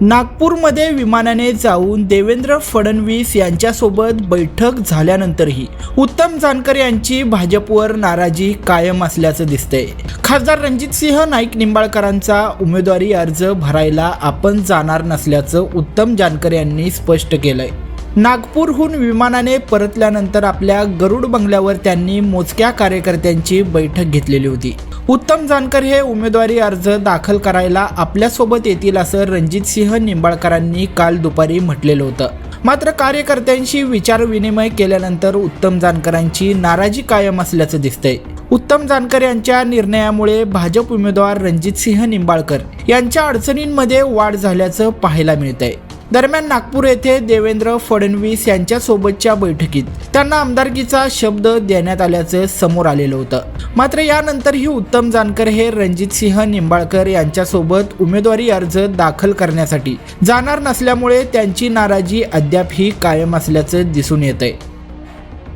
नागपूरमध्ये विमानाने जाऊन देवेंद्र फडणवीस यांच्यासोबत बैठक झाल्यानंतरही उत्तम जानकर यांची भाजपवर नाराजी कायम असल्याचं दिसतंय. खासदार रणजितसिंह नाईक निंबाळकरांचा उमेदवारी अर्ज भरायला आपण जाणार नसल्याचं उत्तम जानकर यांनी स्पष्ट केलंय. नागपूरहून विमानाने परतल्यानंतर आपल्या गरुड बंगल्यावर त्यांनी मोजक्या कार्यकर्त्यांची बैठक घेतलेली होती. उत्तम जानकर हे उमेदवारी अर्ज दाखल करायला आपल्यासोबत येतील असं रणजित सिंह निंबाळकरांनी काल दुपारी म्हटलेलं होतं. मात्र कार्यकर्त्यांशी विचारविनिमय केल्यानंतर उत्तम जानकरांची नाराजी कायम असल्याचं दिसतंय. उत्तम जानकर यांच्या निर्णयामुळे भाजप उमेदवार रणजित सिंह निंबाळकर यांच्या अडचणींमध्ये वाढ झाल्याचं पाहायला मिळतंय. दरम्यान नागपूर येथे देवेंद्र फडणवीस यांच्यासोबतच्या बैठकीत त्यांना आमदारकीचा शब्द देण्यात आल्याचं समोर आलेलं होतं. मात्र यानंतरही उत्तम जानकर हे रणजित सिंह निंबाळकर यांच्यासोबत उमेदवारी अर्ज दाखल करण्यासाठी जाणार नसल्यामुळे त्यांची नाराजी अद्यापही कायम असल्याचं दिसून येत आहे